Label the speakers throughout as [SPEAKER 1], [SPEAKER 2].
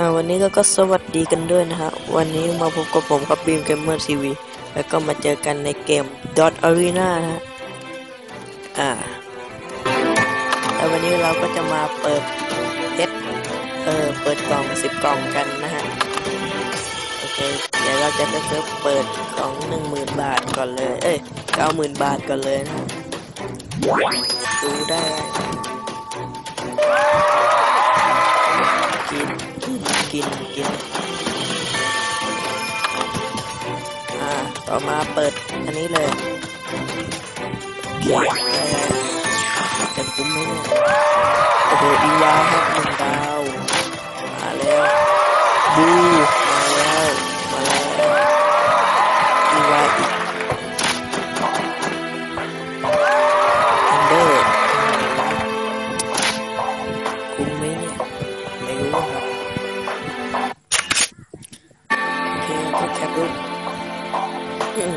[SPEAKER 1] อ่าวันนี้ก็ก็สวัสดีกันด้วยนะฮะ วันนี้มาพบกับผมครับบีมเกมเมอร์ทีวีแล้วก็มาเจอกันในเกม Dot Arena นะฮะ อ่าแล้ววันนี้เราก็จะมาเปิดเพชรเออเปิดกล่องสิบกล่องกันนะฮะ โอเค เดี๋ยวเราจะเริ่มเปิดของหนึ่งหมื่นบาทก่อนเลย เอ้ยเก้าหมื่นบาทก่อนเลยนะฮะดูได้ ต่อมาเปิดอันนี้เลยเกียร์จะคุ้มไหมเนี่ยโอ้โหอีวาครับหนึ่งดาว มาแล้วบู อืม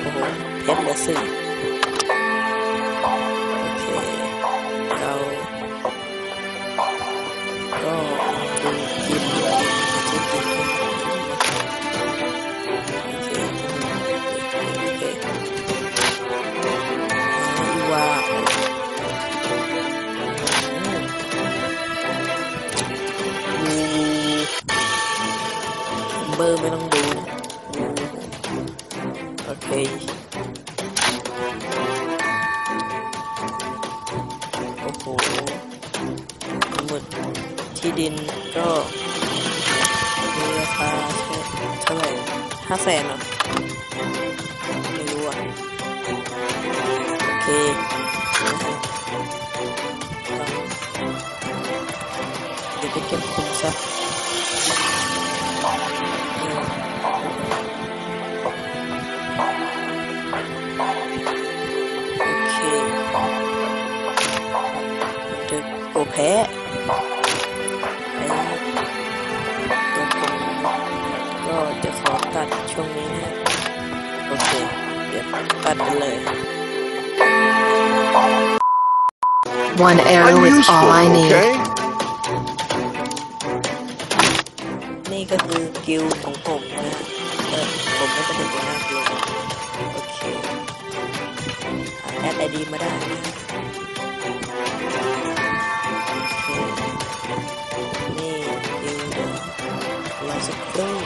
[SPEAKER 1] โอ้โหเพชรเหลือสี่ โอเคโอ้โหหมดที่ดินก็มีราคาเท่าไหร่ห้าแสนเหรอ ไม่รู้อะ โอเคเดี๋ยวไปเก็บคุณซะ พ้ไอ้เดี๋ยวผมก็จะขอตัดช่วงนี้นะโอเค เดี๋ยวตัดไปเลย
[SPEAKER 2] One
[SPEAKER 3] I'm
[SPEAKER 2] arrow is
[SPEAKER 3] useful,
[SPEAKER 2] all I need.
[SPEAKER 3] okay?
[SPEAKER 1] นี่ก็คือกิลด์ของผมนะฮะเออผมไม่จะเป็นหัวหน้ากิลด์นะโอเคแอดไอดีมาได้นะ ครู่ม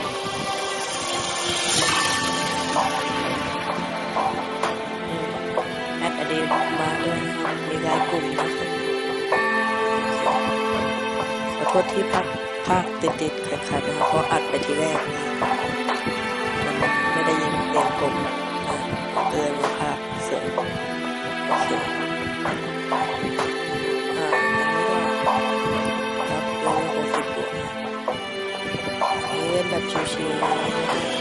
[SPEAKER 1] แอดอดีมาด้วยนะครับมีรายกลุ่มนะครับขอโทษที่พักภาคติดติดขัดขัดนะครับเพราะอัดไปทีแรกนะมันไม่ได้ยินเสียงผม 就是